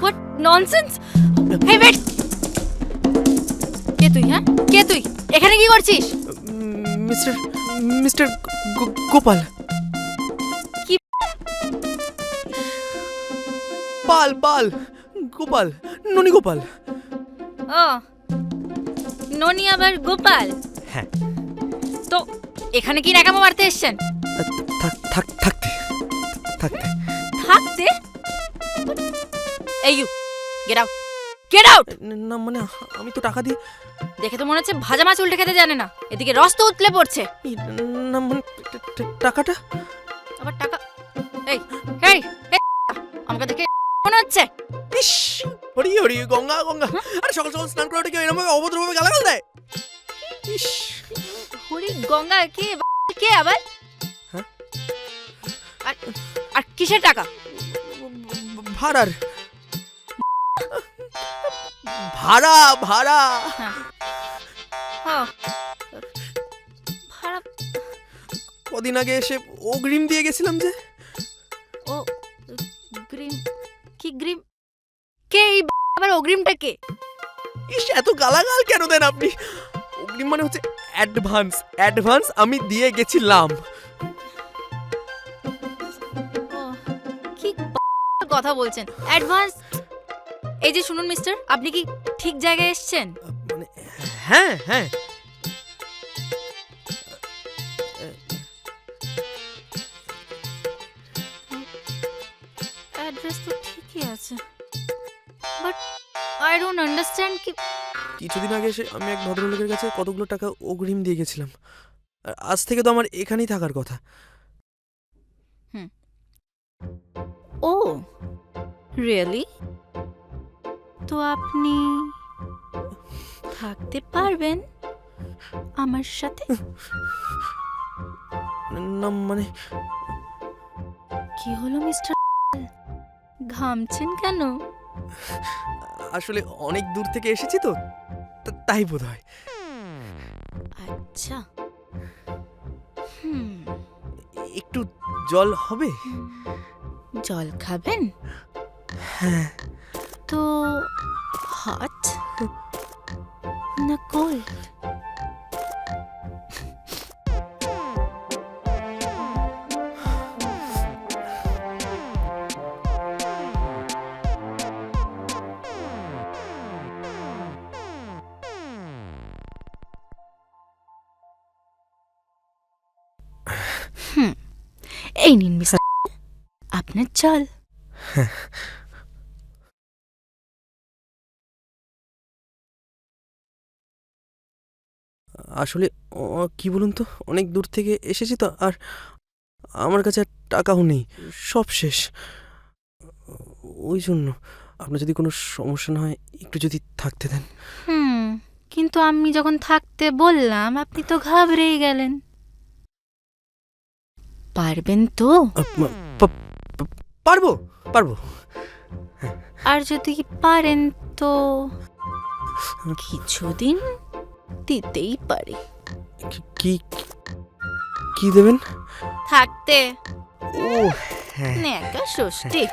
What nonsense hey wait কে তুই হ্যাঁ? কে তুই? এখানে কি করছিস? Mister mister Gopal. কি? পাল পাল। গোপাল ননি গোপাল। ও ননি আবার গোপাল? হ্যাঁ। তো এখানে কি নাকামো মারতে এসছেন? থাক থাক থাকতে থাকতে। এই you get out get out না মানে আমি তো টাকা দিয়ে দেখে তো মনে হচ্ছে ভাজা মাছ উল্টে খেতে জানে না। এদিকে রস তো উতলে পড়ছে। না মানে টাকাটা? আবার টাকা এই এই আমাকে দেখে মনে হচ্ছে। ইস হরি হরি গঙ্গা গঙ্গা। আরে সকাল সকাল স্নান করে কেউ এরকম অভদ্রভাবে গালাগাল দেয়? ইস। হরি গঙ্গা কে কে আবার? হ্যাঁ? আর আর কিসের টাকা? ভাড়ার। ভাড়া ভাড়া। হ্যাঁ। ভাড়া। কদিন আগে এসে অগ্রিম দিয়ে গেছিলাম যে। ও গ্রিম কি গ্রিম? কে এই আবার অগ্রিমটা কে? ইস এত গালাগাল কেন দেন আপনি? অগ্রিম মানে হচ্ছে অ্যাডভান্স। অ্যাডভান্স আমি দিয়ে গেছিলাম। কি কথা বলছেন? অ্যাডভান্স এই যে শুনুন মিস্টার আপনি কি ঠিক জায়গায় এসেছেন? মানে হ্যাঁ হ্যাঁ। অ্যাড্রেস তো ঠিকই আছে। বাট আই ডোন্ট আন্ডারস্ট্যান্ড কি কিছুদিন আগে এসে আমি এক ভদ্রলোকের কাছে কতগুলো টাকা অগ্রিম দিয়ে গেছিলাম। আর আজ থেকে তো আমার এখানেই থাকার কথা। ও রিয়েলি তো আপনি থাকতে পারবেন আমার সাথে? না মানে কি হলো মিস্টার? ঘামছেন কেন? আসলে অনেক দূর থেকে এসেছি তো তাই বোধ হয় আচ্ছা। হুম। একটু জল হবে? জল খাবেন? হ্যাঁ। তো হট না কোল্ড হুম এই নিন মিস্টার আপনার জল আসলে কি বলুন তো? অনেক দূর থেকে এসেছি তো আর আমার কাছে আর টাকাও নেই সব শেষ। ওই জন্য আপনার যদি কোনো সমস্যা না হয় একটু যদি থাকতে দেন। হুম কিন্তু আমি যখন থাকতে বললাম আপনি তো ঘাবড়েই গেলেন। পারবেন তো? পারব পারব। আর যদি পারেন তো? কিছুদিন দিতেই পারি। কি- কি কি দেবেন? থাকতে। ও হ্যাঁ। নেকা ষষ্ঠী।